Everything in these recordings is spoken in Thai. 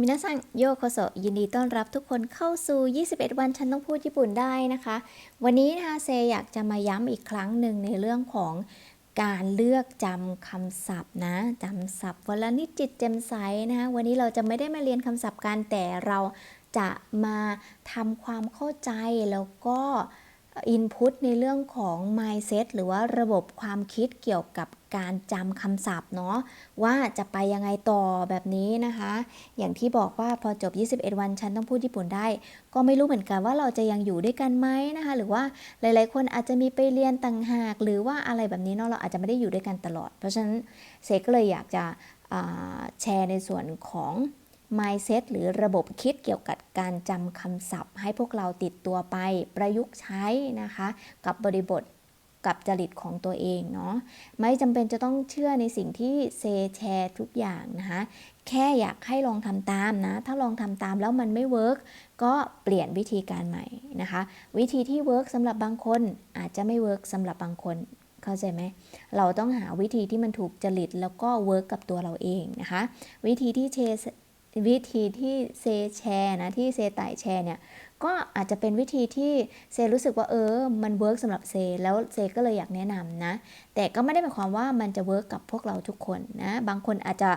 มินาซังโยโคโซยินดีต้อนรับทุกคนเข้าสู่ 21 วันฉันต้องพูดญี่ปุ่นได้นะคะ วันนี้นะคะเซอยากจะมาย้ำอีกครั้งหนึ่งในเรื่องของการเลือกจำคำศัพท์นะจำศัพท์วันละนิดจิตแจ่มใสนะคะวันนี้เราจะไม่ได้มาเรียนคำศัพท์กันแต่เราจะมาทำความเข้าใจแล้วก็ อินพุตในเรื่องของ mindset หรือว่าระบบความคิดเกี่ยวกับการจำคำศัพท์เนาะว่าจะไปยังไงต่อแบบนี้นะคะ อย่างที่บอกว่าพอจบ 21 วันฉันต้องพูดญี่ปุ่นได้ ก็ไม่รู้เหมือนกันว่าเราจะยังอยู่ด้วยกันไหมนะคะ หรือว่าหลายๆ คนอาจจะมีไปเรียนต่างหาก หรือว่าอะไรแบบนี้เนาะเราอาจจะไม่ได้อยู่ด้วยกันตลอด เพราะฉะนั้นเซก็เลยอยากจะแชร์ในส่วนของ mindset หรือระบบคิดเกี่ยวกับการจำคำศัพท์ ให้พวกเราติดตัวไปประยุกต์ใช้นะคะ กับบริบทกับจริตของตัวเองเนาะไม่จำเป็นจะต้องเชื่อในสิ่งที่เซแชร์ทุกอย่างนะคะแค่อยากให้ลองทำตามนะ ถ้าลองทำตามแล้วมันไม่เวิร์กก็เปลี่ยนวิธีการใหม่นะคะ วิธีที่เวิร์กสำหรับบางคนอาจจะไม่เวิร์กสำหรับบางคนเข้าใจไหม เราต้องหาวิธีที่มันถูกจริตแล้วก็เวิร์กกับตัวเราเองนะคะ วิธีที่เช วิธีที่เซแชร์นะที่เซไต่แชร์เนี่ยก็อาจจะเป็นวิธีที่เซรู้สึกว่าเออ มันเวิร์กสำหรับเซแล้วเซก็เลยอยากแนะนำนะ แต่ก็ไม่ได้หมายความว่ามันจะเวิร์กกับพวกเราทุกคนนะ บางคนอาจจะ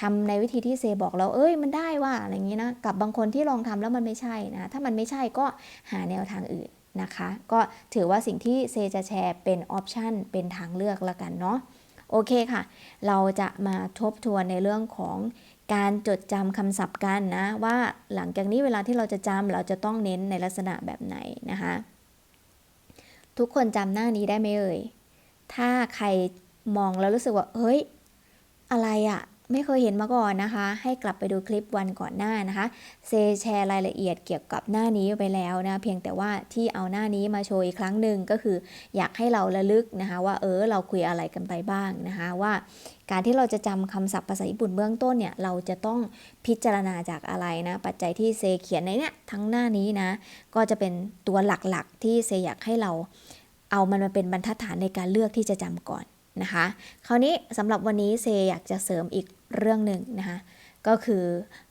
ทำในวิธีที่เซบอกเราเอ้ยมันได้ว่าอะไรอย่างนี้นะ กับบางคนที่ลองทำแล้วมันไม่ใช่นะ ถ้ามันไม่ใช่ก็หาแนวทางอื่นนะคะ ก็ถือว่าสิ่งที่เซจะแชร์เป็นออปชันเป็นทางเลือกละกันเนาะโอเคค่ะ เราจะมาทบทวนในเรื่องของ การจดจำคำศัพท์กันนะ ว่าหลังจากนี้เวลาที่เราจะจำเราจะต้องเน้นในลักษณะแบบไหนนะคะ ทุกคนจำหน้านี้ได้ไหมเอ่ยถ้าใครมองแล้วรู้สึกว่า เฮ้ย อะไรอะ ไม่เคยเห็นมาก่อนนะคะ ให้กลับไปดูคลิปวันก่อนหน้านะคะเซแชร์รายละเอียดเกี่ยวกับหน้านี้ไปแล้วนะเพียงแต่ว่าที่เอาหน้านี้มาโชว์อีกครั้งหนึ่งก็คือ อยากให้เราระลึกนะคะ ว่าเออเราคุยอะไรกันไปบ้างนะคะว่า การที่เราจะจำคำศัพท์ภาษาญี่ปุ่นเบื้องต้นเนี่ยเราจะต้องพิจารณาจากอะไรนะปัจจัยที่เซเขียนในเนี้ยทั้งหน้านี้นะก็จะเป็นตัวหลักๆ ที่เซอยากให้เราเอามันมาเป็นบรรทัดฐานในการเลือกที่จะจำก่อนนะคะ คราวนี้สำหรับวันนี้เซอยากจะเสริมอีก เรื่องหนึ่งนะคะก็คือ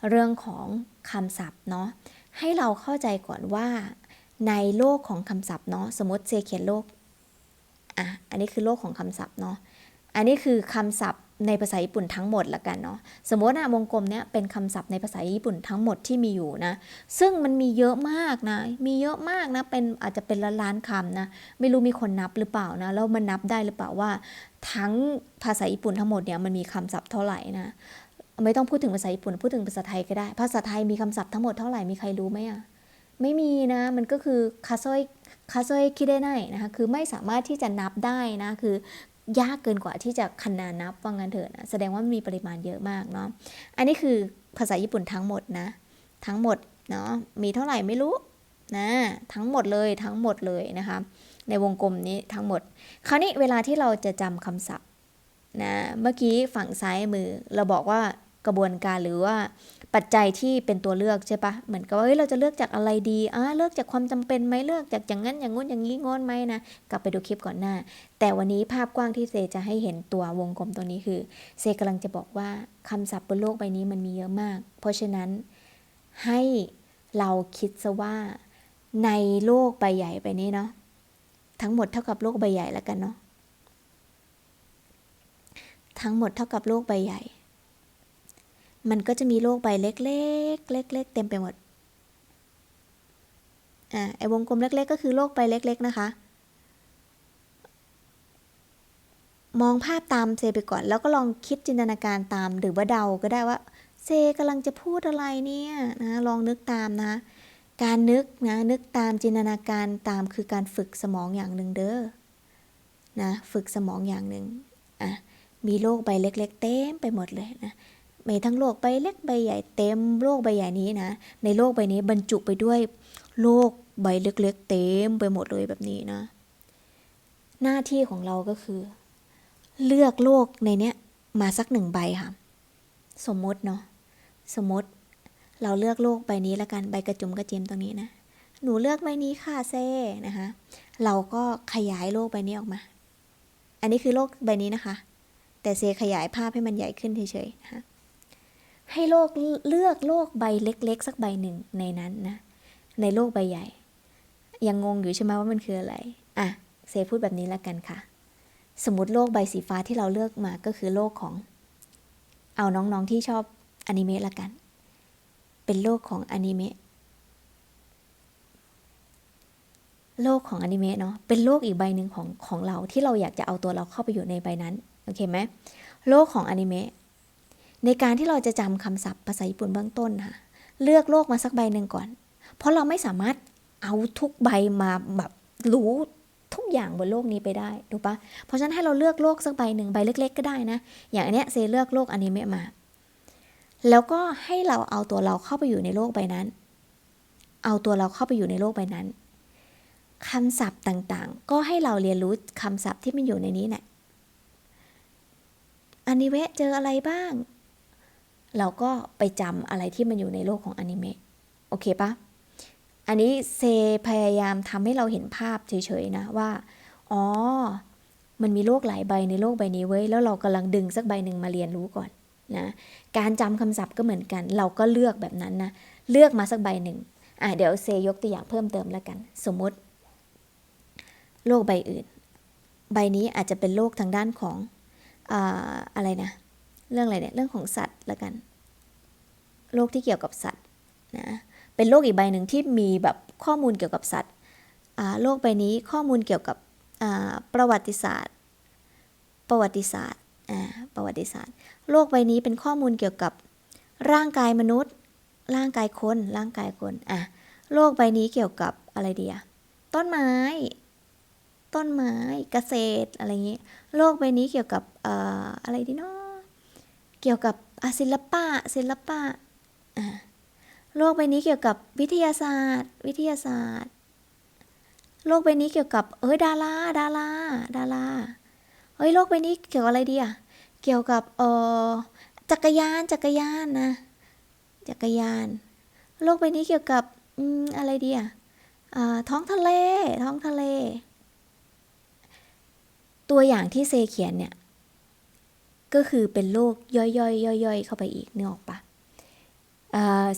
เรื่องของคำศัพท์เนาะให้เราเข้าใจก่อนว่า ในโลกของคำศัพท์เนาะสมมติเซเขียนโลกอะอันนี้คือโลกของคำศัพท์เนาะอันนี้คือคำศัพท์ ในภาษาญี่ปุ่นทั้งหมดละกันเนาะสมมตินะวงกลมเนี้ยเป็นคำศัพท์ในภาษาญี่ปุ่นทั้งหมดที่มีอยู่นะ ซึ่งมันมีเยอะมากนะ มีเยอะมากนะเป็นอาจจะเป็นล้านล้านคำนะไม่รู้มีคนนับหรือเปล่านะแล้วมันนับได้หรือเปล่าว่า ทั้งภาษาญี่ปุ่นทั้งหมดเนี่ยมันมีคำศัพท์เท่าไหร่นะไม่ต้องพูดถึงภาษาญี่ปุ่นพูดถึงภาษาไทยก็ได้ ภาษาไทยมีคำศัพท์ทั้งหมดเท่าไหร่มีใครรู้ไหมอะไม่มีนะมันก็คือคาโซยคาโซยคิดได้ไนะคะคือไม่สามารถที่จะนับได้นะคือ ยากเกินกว่าที่จะคะนานับว่างั้นเถอะนะแสดงว่ามันมีปริมาณเยอะมากเนาะอันนี้คือภาษาญี่ปุ่นทั้งหมดนะ ทั้งหมดเนาะมีเท่าไหร่ไม่รู้นะทั้งหมดเลยทั้งหมดเลยนะคะในวงกลมนี้ทั้งหมด คราวนี้เวลาที่เราจะจำคำศัพท์นะเมื่อกี้ฝั่งซ้ายมือเราบอกว่า กระบวนการหรือว่าปัจจัยที่เป็นตัวเลือกใช่ปะเหมือนกับว่าเฮ้ยเราจะเลือกจากอะไรดีอ่าเลือกจากความจำเป็นไหมเลือกจากอย่างนั้นอย่างงู้นอย่างนี้งอนไหมนะกลับไปดูคลิปก่อนหน้า แต่วันนี้ภาพกว้างที่เซจะให้เห็นตัววงกลมตัวนี้คือ เซกำลังจะบอกว่าคำศัพท์บนโลกใบนี้มันมีเยอะมาก เพราะฉะนั้นให้เราคิดซะว่าในโลกใบใหญ่ใบนี้เนาะทั้งหมดเท่ากับโลกใบใหญ่แล้วกันเนาะทั้งหมดเท่ากับโลกใบใหญ่ มันก็จะมีโลกใบเล็กๆ เล็กๆ เต็มไปหมด อ่า ไอวงกลมเล็ก ๆ ก็คือโลกใบเล็ก ๆ นะคะ มองภาพตามเซไปก่อน แล้วก็ลองคิดจินตนาการตาม หรือว่าเดาก็ได้ว่า เซกำลังจะพูดอะไรเนี่ยนะ ลองนึกตามนะ การนึกนะ นึกตามจินตนาการตามคือการฝึกสมองอย่างหนึ่งเด้อ นะ ฝึกสมองอย่างหนึ่งอะมีโลกใบเล็ก ๆ เต็มไปหมดเลยนะ มีทั้งโลกใบเล็กใบใหญ่เต็มโลกใบใหญ่นี้นะ ในโลกใบนี้บรรจุไปด้วยโลกใบเล็กๆ เต็มไปหมดเลยแบบนี้นะ หน้าที่ของเราก็คือ เลือกโลกในเนี้ยมาสักหนึ่งใบค่ะ สมมติเนาะสมมติเราเลือกโลกใบนี้ละกันใบกระจุมกระจิมตรงนี้นะ หนูเลือกใบนี้ค่ะเซ่นะคะเราก็ขยายโลกใบนี้ออกมา อันนี้คือโลกใบนี้นะคะ แต่เซขยายภาพให้มันใหญ่ขึ้นเฉยๆนะคะ ให้โลกเลือกโลกใบเล็ก ๆ สักใบหนึ่งในนั้นนะ ในโลกใบใหญ่ ยังงงอยู่ใช่ไหมว่ามันคืออะไร อะเซพูดแบบนี้แล้วกันค่ะ สมมติโลกใบสีฟ้าที่เราเลือกมาก็คือโลกของ เอาน้องๆที่ชอบอนิเมะละกัน เป็นโลกของอนิเมะโลกของอนิเมะเนาะเป็นโลกอีกใบหนึ่งของของเราที่เราอยากจะเอาตัวเราเข้าไปอยู่ในใบนั้น โอเคไหมโลกของอนิเมะ ในการที่เราจะจำคำศัพท์ภาษาญี่ปุ่นเบื้องต้นค่ะ เลือกโลกมาสักใบหนึ่งก่อน เพราะเราไม่สามารถเอาทุกใบมาแบบรู้ทุกอย่างบนโลกนี้ไปได้ถูกปะเพราะฉะนั้นให้เราเลือกโลกสักใบหนึ่งใบเล็ก ๆ ก็ได้นะ อย่างอันเนี้ยเซเลือกโลกอนิเมะมา แล้วก็ให้เราเอาตัวเราเข้าไปอยู่ในโลกใบนั้น เอาตัวเราเข้าไปอยู่ในโลกใบนั้นคำศัพท์ต่างๆ ก็ให้เราเรียนรู้คำศัพท์ที่มันอยู่ในนี้แหละอนิเมะเจออะไรบ้าง เราก็ไปจำอะไรที่มันอยู่ในโลกของอนิเมะโอเคปะอันนี้เซพยายามทำให้เราเห็นภาพเฉยๆนะว่า อ๋อ มันมีโลกหลายใบในโลกใบนี้เว้ย แล้วเรากำลังดึงสักใบหนึ่งมาเรียนรู้ก่อนนะการจำคำศัพท์ก็เหมือนกัน เราก็เลือกแบบนั้นนะ เลือกมาสักใบหนึ่งอะเดี๋ยวเซยกตัวอย่างเพิ่มเติมแล้วกัน สมมติ โลกใบอื่น ใบนี้อาจจะเป็นโลกทางด้านของอ่าอะไรนะ เรื่องอะไรเนี่ยเรื่องของสัตว์ละกันโลกที่เกี่ยวกับสัตว์นะเป็นโลกอีกใบหนึ่งที่มีแบบข้อมูลเกี่ยวกับสัตว์โลกใบนี้ข้อมูลเกี่ยวกับประวัติศาสตร์ ประวัติศาสตร์ประวัติศาสตร์โลกใบนี้เป็นข้อมูลเกี่ยวกับร่างกายมนุษย์ ร่างกายคนร่างกายคนอะโลกใบนี้เกี่ยวกับอะไรเดีอะต้นไม้ ต้นไม้เกษตรอะไรอย่างนี้โลกใบนี้เกี่ยวกับอออะไรดีเนาะ เกี่ยวกับศิลปะศิลปะโลกใบนี้เกี่ยวกับวิทยาศาสตร์ วิทยาศาสตร์ โลกใบนี้เกี่ยวกับ เอ้ยดาราดาราดาราเฮ้ยโลกใบนี้เกี่ยวกับอะไรดีอะเกี่ยวกับเออจักรยานจักรยานนะจักรยาน โลกใบนี้เกี่ยวกับอืมอะไรดีอะอ่าท้องทะเลท้องทะเล ตัวอย่างที่เซเขียนเนี่ย ก็คือเป็นโลกย่อยๆย่อยๆเข้าไปอีกนึกออกปะ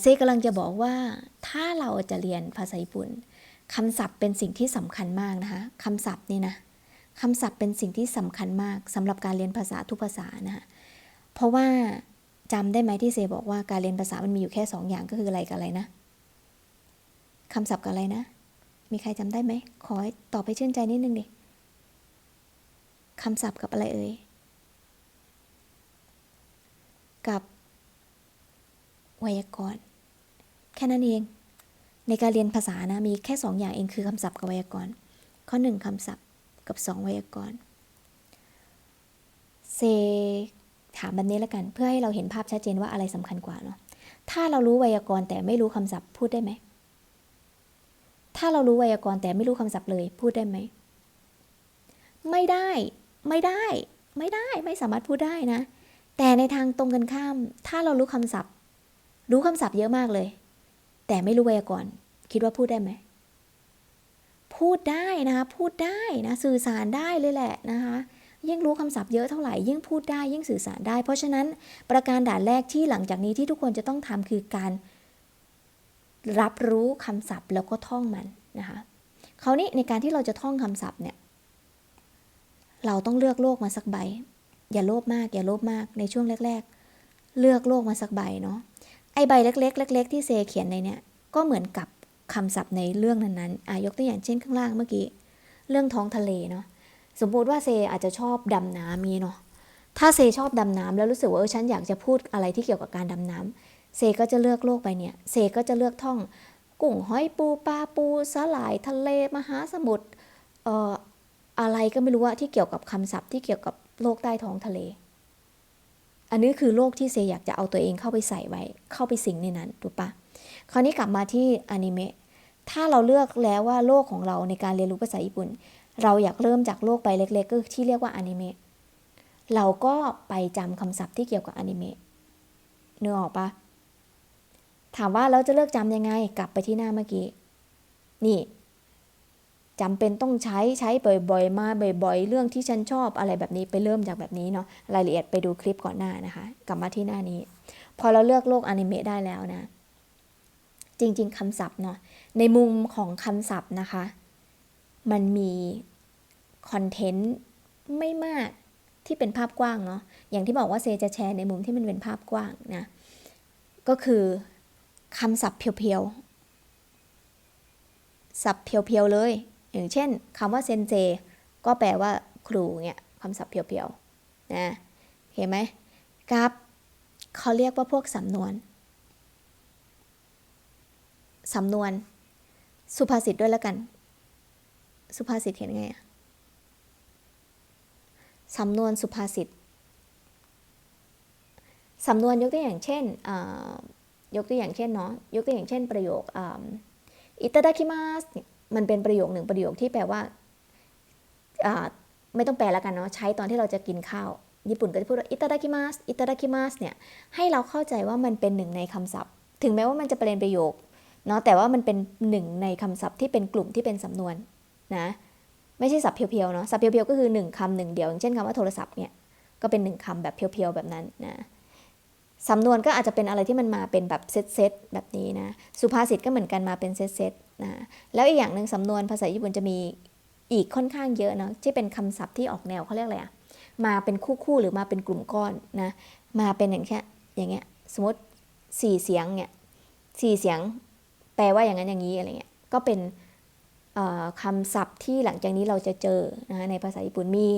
เซกำลังจะบอกว่าถ้าเราจะเรียนภาษาญี่ปุ่นคำศัพท์เป็นสิ่งที่สำคัญมากนะคะคำศัพท์นี่นะคำศัพท์เป็นสิ่งที่สำคัญมากสำหรับการเรียนภาษาทุกภาษานะคะเพราะว่าจำได้ไหมที่เซบอกว่าการเรียนภาษามันมีอยู่แค่สองอย่างก็คืออะไรกับอะไรนะคำศัพท์กับอะไรนะ มีใครจำได้ไหมขอตอบไปชื่นใจนิดนึงดิคำศัพท์กับอะไรเอ่ยกับ ไวยากรณ์ แค่นั้นเอง ในการเรียนภาษานะมีแค่สองอย่างเองคือคำศัพท์กับไวยากรณ์ ข้อหนึ่งคำศัพท์กับสองไวยากรณ์เซถามแบบนี้แล้วกัน เพื่อให้เราเห็นภาพชัดเจนว่าอะไรสำคัญกว่าเนาะถ้าเรารู้ไวยากรณ์แต่ไม่รู้คำศัพท์พูดได้ไหม ถ้าเรารู้ไวยากรณ์แต่ไม่รู้คำศัพท์เลย พูดได้ไหม ไม่ได้ ไม่ได้ ไม่ได้ ไม่สามารถพูดได้นะ แต่ในทางตรงกันข้าม ถ้าเรารู้คำศัพท์ รู้คำศัพท์เยอะมากเลย แต่ไม่รู้ไวยากรณ์คิดว่าพูดได้ไหม พูดได้นะคะพูดได้นะสื่อสารได้เลยแหละนะคะยิ่งรู้คำศัพท์เยอะเท่าไหร่ยิ่งพูดได้ยิ่งสื่อสารได้ เพราะฉะนั้นประการด่านแรกที่หลังจากนี้ที่ทุกคนจะต้องทำคือการ รับรู้คำศัพท์แล้วก็ท่องมันนะคะคราวนี้ในการที่เราจะท่องคำศัพท์เนี่ยเราต้องเลือกโลกมาสักใบ อย่าโลภมาก อย่าโลภมากในช่วงแรก ๆ เลือกโลกมาสักใบเนาะ ไอใบเล็กๆเล็กๆที่เซเขียนในเนี้ยก็เหมือนกับคำศัพท์ในเรื่องนั้นๆอะยกตัวอย่างเช่นข้างล่างเมื่อกี้ เรื่องท้องทะเลเนาะสมมติว่าเซอาจจะชอบดำน้ำมีเนาะถ้าเซชอบดำน้ำแล้วรู้สึกว่าเออฉันอยากจะพูดอะไรที่เกี่ยวกับการดำน้ำเซก็จะเลือกโลกไปเนี่ยเซก็จะเลือกท่อง กุ้งหอยปูปลาปูสลายทะเลมหาสมุทรเอ่ออะไรก็ไม่รู้ว่าที่เกี่ยวกับคำศัพท์ที่เกี่ยวกับโลกใต้ท้องทะเล อันนี้คือโลกที่เซอยากจะเอาตัวเองเข้าไปใส่ไว้ เข้าไปสิงในนั้นถูกปะคราวนี้กลับมาที่อนิเมะถ้าเราเลือกแล้วว่าโลกของเราในการเรียนรู้ภาษาญี่ปุ่น เราอยากเริ่มจากโลกไปเล็กๆก็ที่เรียกว่าอนิเมะเราก็ไปจำคำศัพท์ที่เกี่ยวกับอนิเมะเนื้อออกปะถามว่าเราจะเลือกจำยังไง กลับไปที่หน้าเมื่อกี้ นี่ จำเป็นต้องใช้ใช้บ่อยๆ มาบ่อยๆ เรื่องที่ฉันชอบอะไรแบบนี้ไปเริ่มจากแบบนี้เนาะรายละเอียดไปดูคลิปก่อนหน้านะคะ กลับมาที่หน้านี้ พอเราเลือกโลกอนิเมะได้แล้วนะ จริงๆคำศัพท์เนาะในมุมของคำศัพท์นะคะ มันมีคอนเทนต์ไม่มากที่เป็นภาพกว้างเนาะอย่างที่บอกว่าเซจะแชร์ในมุมที่มันเป็นภาพกว้างนะ ก็คือคำศัพท์เพียวๆศัพท์เพียวๆเลย อย่างเช่นคำว่าเซนเจก็แปลว่าครูเนี่ยคำศัพท์เพียวๆนะเห็นไหมกับเขาเรียกว่าพวกสำนวน สำนวน สุภาษิตด้วยแล้วกัน สุภาษิตเห็นไงอะสำนวนสุภาษิตสำนวนยกตัวอย่างเช่นอ่ายกตัวอย่างเช่นเนาะ ยกตัวอย่างเช่นประโยคอิตาดาคิมัส มันเป็นประโยคหนึ่งประโยคที่แปลว่าไม่ต้องแปลแล้วกันเนาะใช้ตอนที่เราจะกินข้าว ญี่ปุ่นก็จะพูดว่าอิตาดาคิมัสอิตาดาคิมัสเนี่ยให้เราเข้าใจว่ามันเป็นหนึ่งในคำศัพท์ ถึงแม้ว่ามันจะเป็นประโยคเนาะแต่ว่ามันเป็นหนึ่งในคำศัพท์ที่เป็นกลุ่มที่เป็นสำนวนนะไม่ใช่ศัพท์เพียวๆเนาะศัพท์เพียวๆก็คือหนึ่งคำหนึ่งเดียวอย่างเช่นคำว่าโทรศัพท์เนี่ยก็เป็นหนึ่งคำแบบเพียวๆแบบนั้นนะ สำนวนก็อาจจะเป็นอะไรที่มันมาเป็นแบบเซตๆแบบนี้นะ สุภาษิตก็เหมือนกันมาเป็นเซตๆนะ แล้วอีกอย่างหนึ่งสำนวนภาษาญี่ปุ่นจะมีอีกค่อนข้างเยอะเนาะที่เป็นคำศัพท์ที่ออกแนวเขาเรียกอะไรอะมาเป็นคู่ๆหรือมาเป็นกลุ่มก้อนนะ มาเป็นอย่างแค่อย่างเงี้ย สมมติสี่เสียงเนี่ยสี่เสียงแปลว่าอย่างนั้นอย่างนี้อะไรเงี้ย ก็เป็นคำศัพท์ที่หลังจากนี้เราจะเจอนะในภาษาญี่ปุ่นมี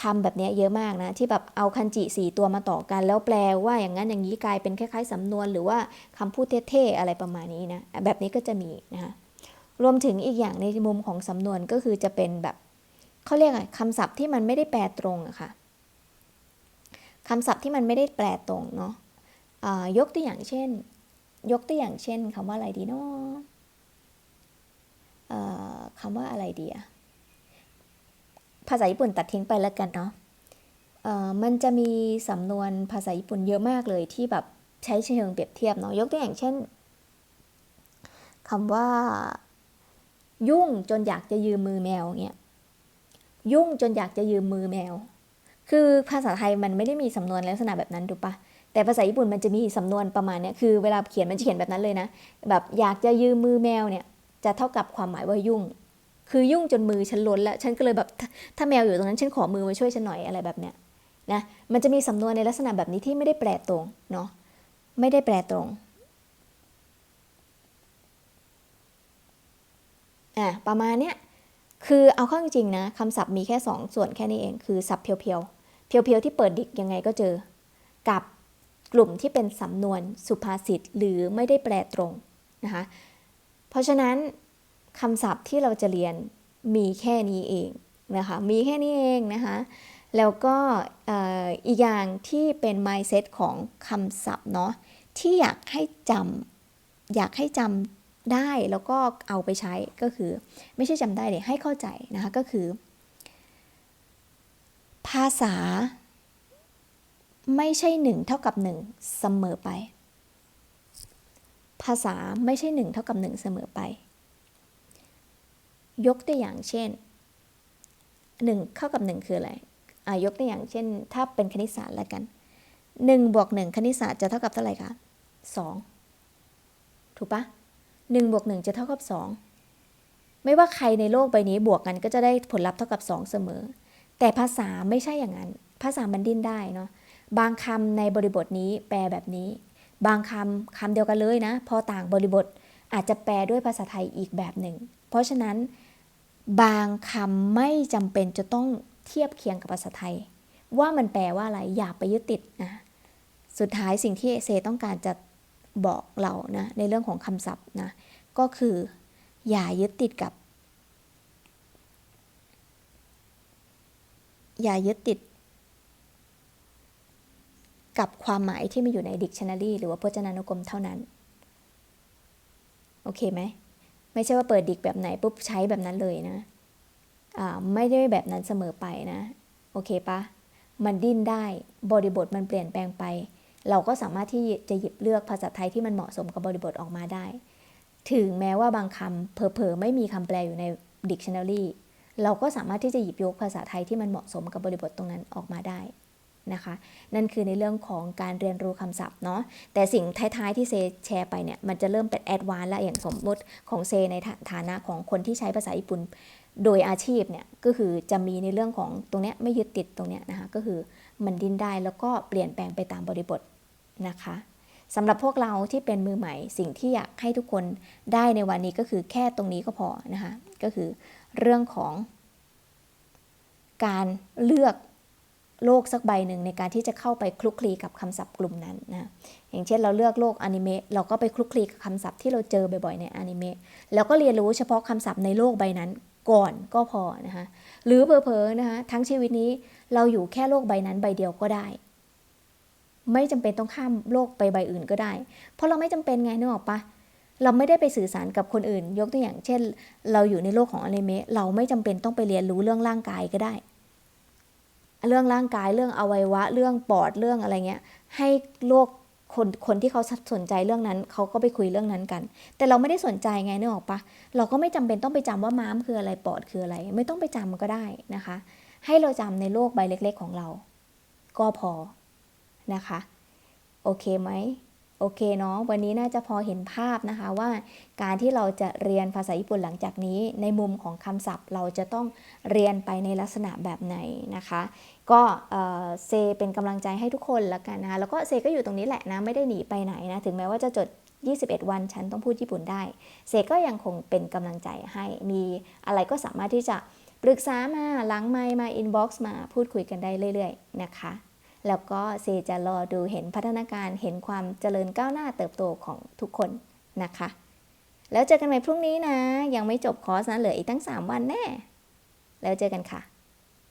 คำแบบนี้เยอะมากนะ ที่แบบเอาคันจิสี่ตัวมาต่อกัน แล้วแปลว่าอย่างนั้นอย่างนี้กลายเป็นคล้ายๆสำนวน หรือว่าคำพูดเท่ๆอะไรประมาณนี้นะแบบนี้ก็จะมีนะคะรวมถึงอีกอย่างในมุมของสำนวนก็คือจะเป็นแบบเขาเรียกอะไรคำศัพท์ที่มันไม่ได้แปลตรงอะคะ่ะคำศัพท์ที่มันไม่ได้แปลตรงเนาะยกตัวอย่างเช่น ยกตัวอย่างเช่นคำว่าอะไรดีเนาะคำว่าอะไรดีอะ ภาษาญี่ปุ่นตัดทิ้งไปแล้วกันเนาะมันจะมีสำนวนภาษาญี่ปุ่นเยอะมากเลยที่แบบใช้เชิงเปรียบเทียบเนาะยกตัวอย่างเช่นคำว่า ยุ่งจนอยากจะยืมมือแมวเงี้ยยุ่งจนอยากจะยืมมือแมว คือภาษาไทยมันไม่ได้มีสำนวนลักษณะแบบนั้นถูกปะแต่ภาษาญี่ปุ่นมันจะมีสำนวนประมาณนี้คือเวลาเขียนมันจะเขียนแบบนั้นเลยนะ แบบอยากจะยืมมือแมวเนี่ยจะเท่ากับความหมายว่ายุ่ง คือยุ่งจนมือฉันล้นแล้วฉันก็เลยแบบถ้าแมวอยู่ตรงนั้นฉันขอมือมาช่วยฉันหน่อยอะไรแบบเนี้ยนะมันจะมีสำนวนในลักษณะแบบนี้ที่ไม่ได้แปลตรงเนาะไม่ได้แปลตรงอะประมาณเนี้ยคือเอาเข้าจริงๆนะคำศัพท์มีแค่ 2 ส่วนแค่นี้เองคือศัพท์เพียวๆเพียวๆที่เปิดดิกยังไงก็เจอ กับกลุ่มที่เป็นสำนวนสุภาษิตหรือไม่ได้แปลตรงนะคะเพราะฉะนั้น คำศัพท์ที่เราจะเรียนมีแค่นี้เองนะคะ มีแค่นี้เองนะคะ แล้วก็อีกอย่างที่เป็น mindset ของคำศัพท์เนาะที่อยากให้จำอยากให้จำได้แล้วก็เอาไปใช้ก็คือ ไม่ใช่จำได้เลยให้เข้าใจนะคะก็คือ ภาษา ไม่ใช่หนึ่งเท่ากับหนึ่งเสมอไป ภาษาไม่ใช่หนึ่งเท่ากับหนึ่งเสมอไป ยกตัวอย่างเช่น 1 เข้ากับ 1 คืออะไรอ่ายกตัวอย่างเช่น ถ้าเป็นคณิตศาสตร์แล้วกัน 1บวก1คณิตศาสตร์จะเท่ากับเท่าไหร่คะ 2 ถูกปะ1บวก1จะเท่ากับ 2 ไม่ว่าใครในโลกใบนี้บวกกันก็จะได้ผลลัพธ์เท่ากับ 2 เสมอ แต่ภาษาไม่ใช่อย่างนั้น ภาษามันดิ้นได้เนาะ บางคำในบริบทนี้แปลแบบนี้ บางคำคำเดียวกันเลยนะ พอต่างบริบทอาจจะแปลด้วยภาษาไทยอีกแบบหนึ่ง เพราะฉะนั้น บางคำไม่จำเป็นจะต้องเทียบเคียงกับภาษาไทย ว่ามันแปลว่าอะไรอย่าไปยึดติดนะสุดท้ายสิ่งที่เซต้องการจะบอกเรานะในเรื่องของคำศัพท์นะก็คืออย่ายึดติดกับ อย่ายึดติด กับความหมายที่มีอยู่ในดิกชันนารีหรือว่าพจนานุกรมเท่านั้น โอเคไหม ไม่ใช่ว่าเปิดดิกแบบไหนปุ๊บใช้แบบนั้นเลยนะอ่าไม่ได้แบบนั้นเสมอไปนะ โอเคปะมันดิ้นได้บริบทมันเปลี่ยนแปลงไป เราก็สามารถที่จะหยิบเลือกภาษาไทยที่มันเหมาะสมกับบริบทออกมาได้ ถึงแม้ว่าบางคำเผลอๆไม่มีคำแปลอยู่ใน dictionary เราก็สามารถที่จะหยิบยกภาษาไทยที่มันเหมาะสมกับบริบทตรงนั้นออกมาได้ นะคะ นั่นคือในเรื่องของการเรียนรู้คำศัพท์เนาะแต่สิ่งท้ายๆที่เซแชร์ไปเนี่ยมันจะเริ่มเป็นแอดวานซ์และอย่างสมมติของเซในฐานะของคนที่ใช้ภาษาญี่ปุ่นโดยอาชีพเนี่ยก็คือจะมีในเรื่องของตรงเนี้ยไม่ยึดติดตรงเนี้ยนะคะก็คือมันดิ้นได้แล้วก็เปลี่ยนแปลงไปตามบริบทนะคะสำหรับพวกเราที่เป็นมือใหม่สิ่งที่อยากให้ทุกคนได้ในวันนี้ก็คือแค่ตรงนี้ก็พอนะคะก็คือเรื่องของการเลือก โลกสักใบหนึ่งในการที่จะเข้าไปคลุกคลีกับคำศัพท์กลุ่มนั้นนะอย่างเช่นเราเลือกโลกอนิเมะเราก็ไปคลุกคลีกับคำศัพท์ที่เราเจอบ่อยๆในอนิเมะแล้วก็เรียนรู้เฉพาะคำศัพท์ในโลกใบนั้นก่อนก็พอนะคะหรือเพอๆนะคะทั้งชีวิตนี้เราอยู่แค่โลกใบนั้นใบเดียวก็ได้ ไม่จำเป็นต้องข้ามโลกไปใบอื่นก็ได้ เพราะเราไม่จำเป็นไงนึกออกปะเราไม่ได้ไปสื่อสารกับคนอื่น ยกตัวอย่างเช่น เราอยู่ในโลกของอนิเมะเราไม่จำเป็นต้องไปเรียนรู้เรื่องร่างกายก็ได้ เรื่องร่างกายเรื่องอวัยวะ เรื่องปอดเรื่องอะไรเงี้ย ให้โลกคนคนที่เขาสนใจเรื่องนั้นเขาก็ไปคุยเรื่องนั้นกัน แต่เราไม่ได้สนใจไงนึกออกปะเราก็ไม่จำเป็นต้องไปจำว่าม้ามคืออะไรปอดคืออะไร ไม่ต้องไปจำก็ได้นะคะ ให้เราจำในโลกใบเล็ก ๆ ของเรา ก็พอนะคะ โอเคไหม โอเคเนาะวันนี้น่าจะพอเห็นภาพนะคะว่าการที่เราจะเรียนภาษาญี่ปุ่นหลังจากนี้ ในมุมของคำศัพท์เราจะต้องเรียนไปในลักษณะแบบไหนนะคะ ก็เซเป็นกำลังใจให้ทุกคนละกันนะคะแล้วก็เซก็อยู่ตรงนี้แหละนะไม่ได้หนีไปไหนนะถึงแม้ว่าจะจด 21 วันฉันต้องพูดญี่ปุ่นได้ เซก็ยังคงเป็นกำลังใจให้มีอะไรก็สามารถที่จะปรึกษามาหลังไมมาอินบ็อกซ์มาพูดคุยกันได้เรื่อย ๆ นะคะ แล้วก็เซจะรอดูเห็นพัฒนาการเห็นความเจริญก้าวหน้าเติบโตของทุกคนนะคะ แล้วเจอกันใหม่พรุ่งนี้นะ ยังไม่จบคอร์สนะเหลืออีกตั้ง 3 วันแน่ แล้วเจอกันค่ะ